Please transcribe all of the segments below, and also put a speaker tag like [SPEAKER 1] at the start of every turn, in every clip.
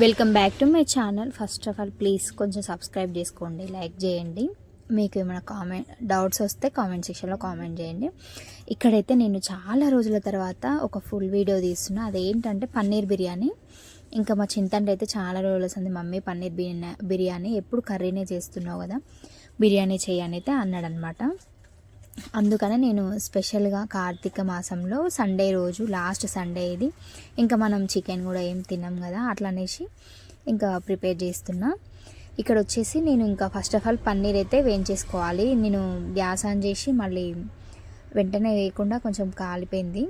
[SPEAKER 1] Welcome back to my channel first of all please కొంచెం subscribe చేసుకోండి like చేయండి. మీకు ఏమైనా కామెంట్ డౌట్స్ వస్తే కామెంట్ సెక్షన్లో కామెంట్ చేయండి. ఇక్కడైతే నేను చాలా రోజుల తర్వాత ఒక ఫుల్ వీడియో తీస్తున్నా. అదేంటంటే పన్నీర్ బిర్యానీ. ఇంకా మా చింతండి అయితే చాలా రోజులు వస్తుంది మమ్మీ పన్నీర్ బిర్యానీ బిర్యానీ ఎప్పుడు కర్రీనే చేస్తున్నావు కదా? బిర్యానీ చేయని అయితే అన్నాడనమాట అందుకనే నేను స్పెషల్గా కార్తీక మాసంలో సండే రోజు లాస్ట్ సండే ఇది. ఇంకా మనం చికెన్ కూడా ఏం తిన్నాం కదా అట్లా అనేసి ఇంకా ప్రిపేర్ చేస్తున్నా. ఇక్కడ వచ్చేసి నేను ఇంకా ఫస్ట్ ఆఫ్ ఆల్ పన్నీర్ అయితే వేయించేసుకోవాలి. నేను గ్యాస్ ఆన్ చేసి మళ్ళీ వెంటనే వేయకుండా కొంచెం కాలిపోయింది.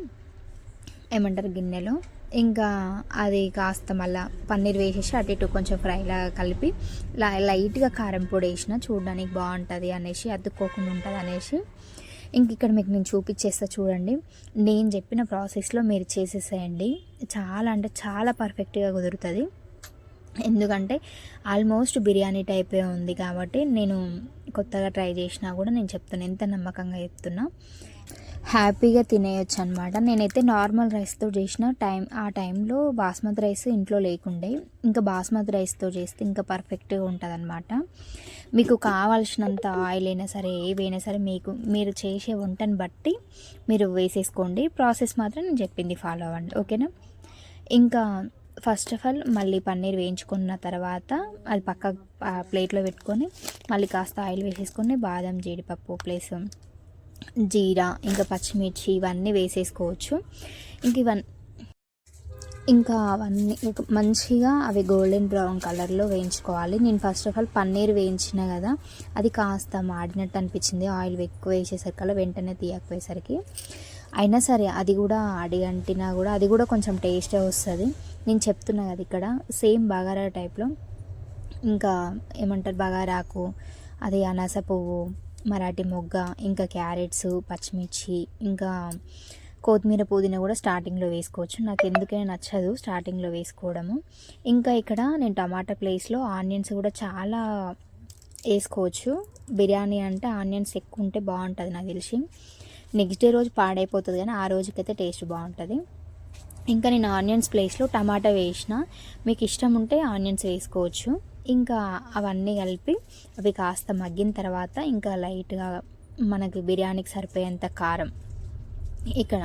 [SPEAKER 1] ఏమంటారు గిన్నెలో? ఇంకా అది కాస్త మళ్ళా పన్నీర్ వేసేసి అటు ఇటు కొంచెం ఫ్రైలా కలిపి లైట్గా కారం పొడి వేసిన చూడడానికి బాగుంటుంది అనేసి అతుక్కోకుండా ఉంటుంది అనేసి. ఇంక ఇక్కడ మీకు నేను చూపించేస్తా చూడండి. నేను చెప్పిన ప్రాసెస్లో మీరు చేసేసేయండి. చాలా అంటే చాలా పర్ఫెక్ట్గా కుదురుతుంది. ఎందుకంటే ఆల్మోస్ట్ బిర్యానీ టైపే ఉంది కాబట్టి నేను కొత్తగా ట్రై చేసినా కూడా నేను చెప్తున్నా. ఎంత నమ్మకంగా చెప్తున్నా. హ్యాపీగా తినేయొచ్చు అనమాట నేనైతే నార్మల్ రైస్తో చేసిన టైం ఆ టైంలో బాస్మతి రైస్ ఇంట్లో లేకుండే. ఇంకా బాస్మతి రైస్తో చేస్తే ఇంకా పర్ఫెక్ట్గా ఉంటుంది అనమాట మీకు కావాల్సినంత ఆయిల్ అయినా సరే ఏవైనా సరే మీకు మీరు చేసే వంటను బట్టి మీరు వేసేసుకోండి. ప్రాసెస్ మాత్రం నేను చెప్పింది ఫాలో అవ్వండి. ఓకేనా? ఇంకా ఫస్ట్ ఆఫ్ ఆల్ మళ్ళీ పన్నీర్ వేయించుకున్న తర్వాత అది పక్క ప్లేట్లో పెట్టుకొని మళ్ళీ కాస్త ఆయిల్ వేసేసుకొని బాదం జీడిపప్పు ప్లస్ జీరా ఇంకా పచ్చిమిర్చి ఇవన్నీ వేసేసుకోవచ్చు. ఇంక ఇవన్నీ ఇంకా అవన్నీ మంచిగా అవి గోల్డెన్ బ్రౌన్ కలర్లో వేయించుకోవాలి. నేను ఫస్ట్ ఆఫ్ ఆల్ పన్నీర్ వేయించిన కదా అది కాస్త మాడినట్టు అనిపించింది. ఆయిల్ ఎక్కువ వేసేసరికల్లా వెంటనే తీయకపోయేసరికి. అయినా సరే అది కూడా అడిగంటినా కూడా అది కూడా కొంచెం టేస్టే వస్తుంది. నేను చెప్తున్నా కదా ఇక్కడ సేమ్ బగారా టైప్లో. ఇంకా ఏమంటారు బగారాకు అది అనాస పువ్వు మరాఠీ మొగ్గ ఇంకా క్యారెట్స్ పచ్చిమిర్చి ఇంకా కొత్తిమీర పుదీనా కూడా స్టార్టింగ్లో వేసుకోవచ్చు. నాకు ఎందుకైనా నచ్చదు స్టార్టింగ్లో వేసుకోవడము. ఇంకా ఇక్కడ నేను టమాటా ప్లేస్లో ఆనియన్స్ కూడా చాలా వేసుకోవచ్చు. బిర్యానీ అంటే ఆనియన్స్ ఎక్కువ ఉంటే బాగుంటుంది నాకు తెలిసి. నెక్స్ట్ డే రోజు పాడైపోతుంది కానీ ఆ రోజుకైతే టేస్ట్ బాగుంటుంది. ఇంకా నేను ఆనియన్స్ ప్లేస్లో టమాటా వేసిన. మీకు ఇష్టం ఉంటే ఆనియన్స్ వేసుకోవచ్చు. ఇంకా అవన్నీ కలిపి అవి కాస్త మగ్గిన తర్వాత ఇంకా లైట్గా మనకి బిర్యానీకి సరిపోయేంత కారం ఇక్కడ.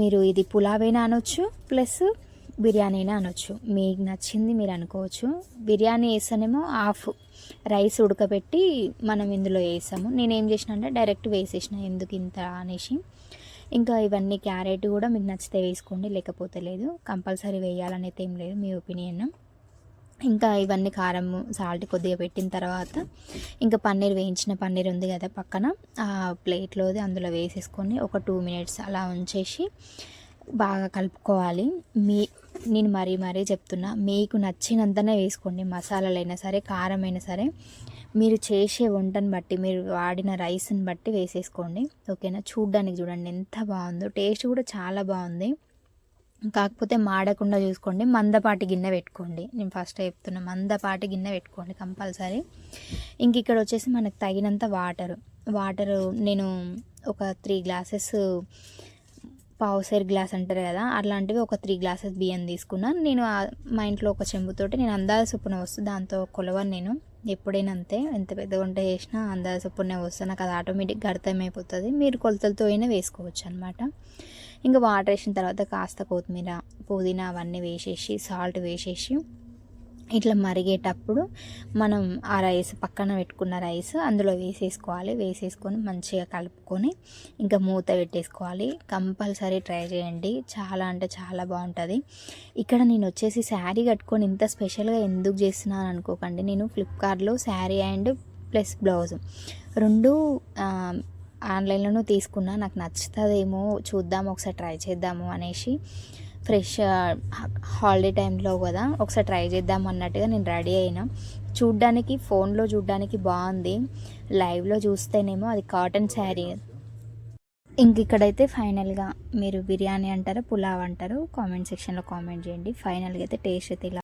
[SPEAKER 1] మీరు ఇది పులావేనా అనొచ్చు ప్లస్ బిర్యానీ అయినా అనొచ్చు. మీకు నచ్చింది మీరు అనుకోవచ్చు. బిర్యానీ వేసానేమో హాఫ్ రైస్ ఉడకబెట్టి మనం ఇందులో వేసాము. నేనేం చేసిన అంటే డైరెక్ట్ వేసేసిన ఎందుకు ఇంత అనేసి. ఇంకా ఇవన్నీ క్యారెట్ కూడా మీకు నచ్చితే వేసుకోండి లేకపోతే లేదు. కంపల్సరీ వేయాలనేది ఏం లేదు మీ ఒపీనియన్. ఇంకా ఇవన్నీ కారం సాల్ట్ కొద్దిగా పెట్టిన తర్వాత ఇంకా పన్నీర్ వేయించిన పన్నీర్ ఉంది కదా పక్కన ఆ ప్లేట్లోది అందులో వేసేసుకొని ఒక టూ మినిట్స్ అలా ఉంచేసి బాగా కలుపుకోవాలి. మీ నేను మరీ మరీ చెప్తున్నా మీకు నచ్చినంతనే వేసుకోండి మసాలాలైనా సరే కారం అయినా సరే. మీరు చేసే వంటను బట్టి మీరు వాడిన రైస్ని బట్టి వేసేసుకోండి. ఓకేనా? చూడ్డానికి చూడండి ఎంత బాగుందో. టేస్ట్ కూడా చాలా బాగుంది. కాకపోతే మాడకుండా చూసుకోండి. మందపాటి గిన్నె పెట్టుకోండి. నేను ఫస్ట్ చెప్తున్నా మందపాటి గిన్నె పెట్టుకోండి కంపల్సరీ. ఇంక ఇక్కడ వచ్చేసి మనకు తగినంత వాటర్. వాటర్ నేను ఒక త్రీ గ్లాసెస్ పావుసేర్ గ్లాస్ అంటారు కదా అట్లాంటివి ఒక త్రీ గ్లాసెస్ బియ్యం తీసుకున్నాను నేను మా ఇంట్లో ఒక చెంబుతోటి నేను అందాజ చొప్పున వస్తుంది దాంతో కొలవని నేను. ఎప్పుడైనా అంతే ఎంత పెద్ద వంట చేసినా అందాజ చొప్పునే వస్తుంది నాకు అది ఆటోమేటిక్గా అర్థమైపోతుంది. మీరు కొలతలతో అయినా వేసుకోవచ్చు అనమాట ఇంకా వాటర్ వేసిన తర్వాత కాస్త కొత్తిమీర పుదీనా అవన్నీ వేసేసి సాల్ట్ వేసేసి ఇట్లా మరిగేటప్పుడు మనం ఆ రైస్ పక్కన పెట్టుకున్న రైస్ అందులో వేసేసుకోవాలి. వేసేసుకొని మంచిగా కలుపుకొని ఇంకా మూత పెట్టేసుకోవాలి. కంపల్సరీ ట్రై చేయండి. చాలా అంటే చాలా బాగుంటుంది. ఇక్కడ నేను వచ్చేసి శారీ కట్టుకొని ఇంత స్పెషల్గా ఎందుకు చేస్తున్నాను అనుకోకండి. నేను ఫ్లిప్కార్ట్లో శారీ అండ్ ప్లస్ బ్లౌజ్ రెండు ఆన్లైన్లోనూ తీసుకున్నా. నాకు నచ్చుతుందేమో చూద్దాం ఒకసారి ట్రై చేద్దాము అనేసి. ఫ్రెష్ హాలిడే టైంలో కదా ఒకసారి ట్రై చేద్దాం అన్నట్టుగా నేను రెడీ అయినా. చూడ్డానికి ఫోన్లో చూడ్డానికి బాగుంది. లైవ్లో చూస్తేనేమో అది కాటన్ శారీ. ఇంక ఇక్కడైతే ఫైనల్గా మీరు బిర్యానీ అంటారు పులావ్ అంటారు కామెంట్ సెక్షన్లో కామెంట్ చేయండి. ఫైనల్గా అయితే టేస్ట్ అయితే ఇలా